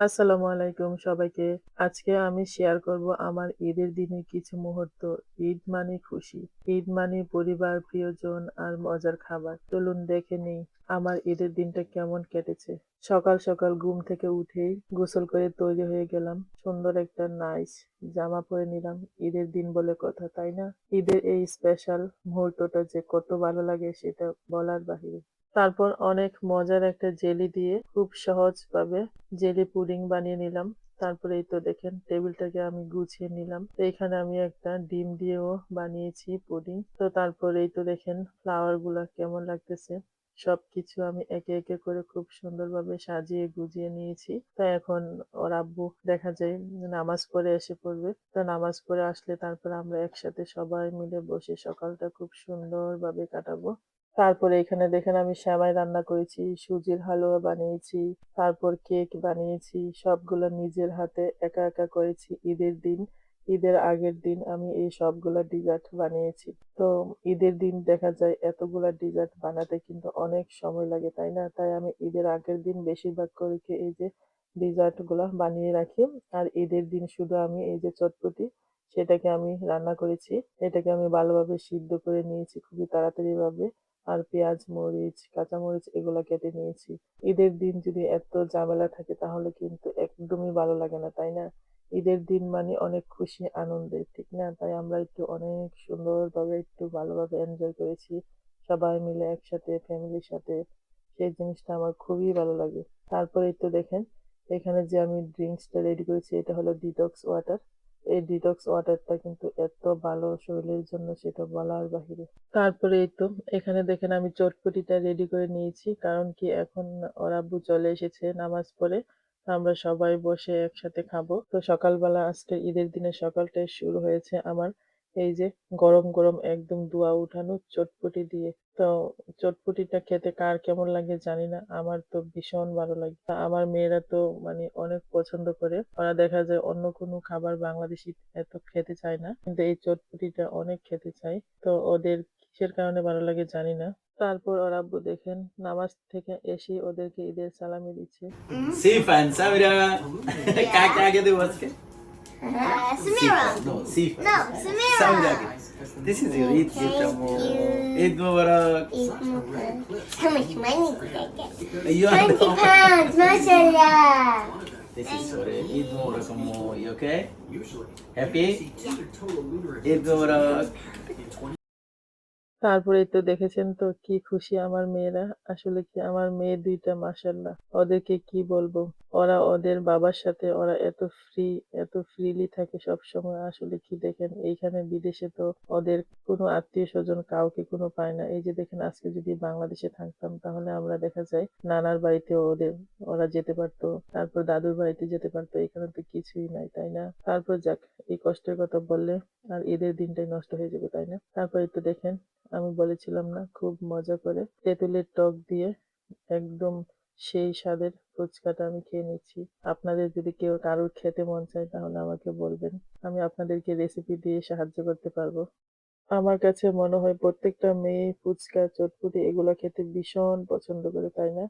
আসসালামু আলাইকুম সবাইকে। আজকে আমি শেয়ার করব আমার ঈদের দিনের কিছু মুহূর্ত। ঈদ মানে খুশি। ঈদ মানে পরিবার, প্রিয়জন আর মজার খাবার। চলুন দেখে নেই আমার ঈদের দিনটা কেমন কেটেছে। সকাল সকাল ঘুম থেকে উঠেই গোসল করে তৈরি হয়ে গেলাম। সুন্দর একটা নাইস জামা পরে নিলাম। ঈদের দিন বলে কথা, তাই না? ঈদের এই স্পেশাল মুহূর্তটা যে কত ভালো লাগে সেটা বলার বাহিরে। তারপর অনেক মজার একটা জেলি দিয়ে খুব সহজভাবে জেলি পুডিং বানিয়ে নিলাম। তারপরে এই তো দেখেন টেবিলটাকে আমি গুছিয়ে নিলাম। তো এখানে আমি একটা ডিম দিয়েও বানিয়েছি পুডিং। তো তারপরে এই তো দেখেন ফ্লাওয়ারগুলা কেমন লাগতেছে। সবকিছু আমি একে একে করে খুব সুন্দরভাবে সাজিয়ে গুজিয়ে নিয়েছি। তো এখন ওর আব্বু দেখা যায় নামাজ পড়ে এসে পড়বে। তো নামাজ পড়ে আসলে তারপর আমরা একসাথে সবাই মিলে বসে সকালটা খুব সুন্দরভাবে কাটাবো। তারপরে এখানে দেখেন আমি সেমাই রান্না করেছি, সুজির হালুয়া বানিয়েছি, তারপর কেক বানিয়েছি। সবগুলো নিজের হাতে একা একা করেছি ঈদের দিন। ঈদের আগের দিন আমি এই সবগুলা ডিজার্ট বানিয়েছি। তো ঈদের দিন দেখা যায় এতগুলা ডিজার্ট বানাতে কিন্তু অনেক সময় লাগে, তাই না? তাই আমি ঈদের আগের দিন বেশিরভাগ করে এই যে ডিজার্টগুলা বানিয়ে রাখি। আর ঈদের দিন শুধু আমি এই যে চটপটি সেটাকে আমি রান্না করেছি। এটাকে আমি ভালোভাবে সিদ্ধ করে নিয়েছি খুবই তাড়াতাড়ি ভাবে। আর পেঁয়াজ, মরিচ, কাঁচামরিচ এগুলো কেটে নিয়েছি। ঈদের দিন যদি এত ঝামেলা থাকে তাহলে কিন্তু একদমই ভালো লাগে না, তাই না? ঈদের দিন মানে অনেক খুশি আনন্দের, ঠিক না? তাই আমরা একটু অনেক সুন্দরভাবে একটু ভালোভাবে এনজয় করেছি। সবাই মিলে একসাথে ফ্যামিলির সাথে। সেই জিনিসটা আমার খুবই ভালো লাগে। তারপরে তো দেখেন এখানে যে আমি ড্রিঙ্কসটা রেডি করেছি এটা হলো ডিটক্স ওয়াটার। এই ডিটক্স ওয়াটারটা কিন্তু এত ভালো শরীরের জন্য সেটা বলার বাহিরে। তারপরে এই তো, এখানে দেখেন আমি চটপটিটা রেডি করে নিয়েছি। কারণ কি এখন ওরা আব্বু চলে এসেছে নামাজ পড়ে। আমরা সবাই বসে একসাথে খাব। তো সকালবেলা আজকে ঈদের দিনে সকালটাই শুরু হয়েছে আমার এই যে গরম গরম একদম ধোঁয়া উঠানো চটপটি দিয়ে। তো চটপটিটা খেতে কার কেমন লাগে জানি না। আমার তো ভীষণ ভালো লাগে। তা আমার মেয়েরা তো মানে অনেক পছন্দ করে। ওরা দেখা যায় অন্য কোনো খাবার বাংলাদেশি এত খেতে চায় না। কিন্তু এই চটপটিটা অনেক খেতে চায়। তো ওদের কিসের কারণে ভালো লাগে জানি না। তারপর ওর আব্বু দেখেন নামাজ থেকে এসে ওদেরকে ঈদের সালামি দিচ্ছে। Uh, Samira. No, Sifan. No, Samira. Samira This is your Eid gift, Ammo. Eid Mubarak. Eat more. How much money did I get? You Twenty pounds, mashallah. This is for Eid Mubarak, Ammo. You okay? Happy? Eid Mubarak. তারপরে তো দেখেছেন তো কি খুশি আমার মেয়েরা। আসলে কি আমার মেয়ে ২ টা মাশাআল্লাহ। ওদেরকে কি বলব? ওরা ওদের বাবার সাথে ওরা এত ফ্রি, এত ফ্রিলি থাকে সবসময়। আসলে কি দেখেন এইখানে বিদেশে তো ওদের কোনো আত্মীয় স্বজন কাউকে কোনো পায় না। এই যে দেখেন আজকে যদি বাংলাদেশে থাকতাম তাহলে আমরা দেখা যায় নানার বাড়িতে ওদের ওরা যেতে পারতো। তারপর দাদুর বাড়িতে যেতে পারতো। এখানে তো কিছুই নাই, তাই না? তারপর যাক এই কষ্টের কথা বললে আর ঈদের দিনটাই নষ্ট হয়ে যাবে, তাই না? তারপরে তো দেখেন আমি বলেছিলাম না খুব মজা করে তেঁতুলের টক দিয়ে একদম সেই স্বাদের ফুচকাটা আমি খেয়ে নিচ্ছি। আপনাদের যদি কেউ কারোর খেতে মন চায় তাহলে আমাকে বলবেন। আমি আপনাদেরকে রেসিপি দিয়ে সাহায্য করতে পারব। আমার কাছে মনে হয় প্রত্যেকটা মেয়ে ফুচকা, চটপটি এগুলো খেতে ভীষণ পছন্দ করে, তাই না?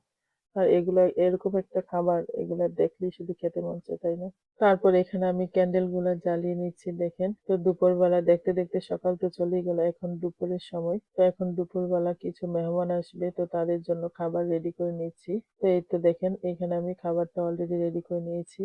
আর এগুলা এরকম একটা খাবার এগুলা দেখলেই শুধু খেতে মন চায়, তাই না? তারপর এখানে আমি ক্যান্ডেলগুলা জ্বালিয়ে নিচ্ছি দেখেন। তো দুপুরবেলা দেখতে দেখতে সকাল তো চলেই গেল। এখন দুপুরের সময়। তো এখন দুপুরবেলা কিছু মেহমান আসবে তো তাদের জন্য খাবার রেডি করে নিচ্ছি। তো এই তো দেখেন এখানে আমি খাবারটা অলরেডি রেডি করে নিয়েছি।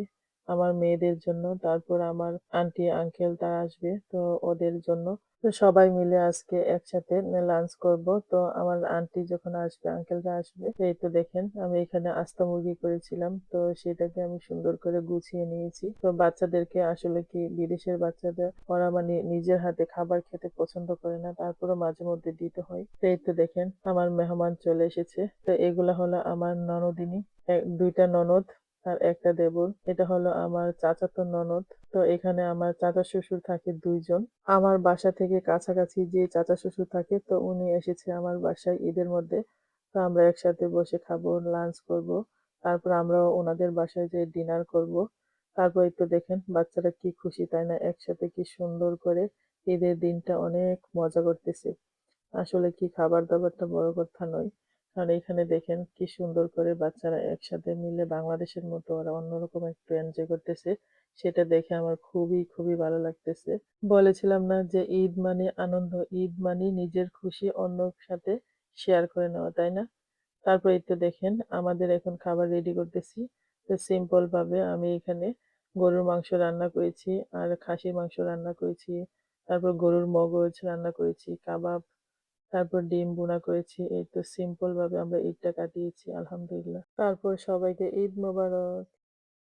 আমার মেয়েদের জন্য, তারপর আমার আন্টি আঙ্কেল তারা আসবে, তো ওদের জন্য। তো সবাই মিলে আজকে একসাথে লাঞ্চ করব। তো আমার আন্টি যখন আসবে আঙ্কেলরা আসবে, এই তো দেখেন, আমি এখানে আস্তা মুরগি করেছিলাম। তো সেটাকে আমি সুন্দর করে গুছিয়ে নিয়েছি। তো বাচ্চাদেরকে আসলে কি, বিদেশের বাচ্চাদের, ওরা মানে নিজের হাতে খাবার খেতে পছন্দ করে না। তারপরেও মাঝে মধ্যে দিতে হয়। তো এই তো দেখেন, আমার মেহমান চলে এসেছে। তো এগুলা হলো আমার ননদিনী। দুইটা ননদ আর একটা দেবর। এটা হলো আমার চাচাতো ননদ। তো এখানে আমার চাচা শ্বশুর থাকে দুইজন আমার বাসা থেকে কাছাকাছি যে চাচা শ্বশুর থাকে তো উনি এসেছে আমার বাসায় ঈদের মধ্যে। তো আমরা একসাথে বসে খাব, লাঞ্চ করব। তারপর আমরাও ওনাদের বাসায় যেয়ে ডিনার করব। তারপর একটু দেখেন বাচ্চারা কি খুশি তাই না? একসাথে কি সুন্দর করে ঈদের দিনটা অনেক মজা করতেছে। আসলে কি খাবার-দাবারটা বড় কথা নয়। কারণ এখানে দেখেন কি সুন্দর করে বাচ্চারা একসাথে মিলে বাংলাদেশের মতো ওরা অন্যরকম একটু এনজয় করতেছে। সেটা দেখে আমার খুবই খুবই ভালো লাগতেছে। বলেছিলাম না যে ঈদ মানে আনন্দ, ঈদ মানে নিজের খুশি অন্যর সাথে শেয়ার করে নেওয়া, তাই না? তারপর তো দেখেন আমাদের এখন খাবার রেডি করতেছি। তো সিম্পল ভাবে আমি এখানে গরুর মাংস রান্না করেছি, আর খাসির মাংস রান্না করেছি, তারপর গরুর মগজ রান্না করেছি, কাবাব তারপর ডিম বোনা করেছি, এই তো সিম্পল ভাবে আমরা ঈদটা কাটিয়েছি, আলহামদুলিল্লাহ। তারপর সবাইকে ঈদ মোবারক।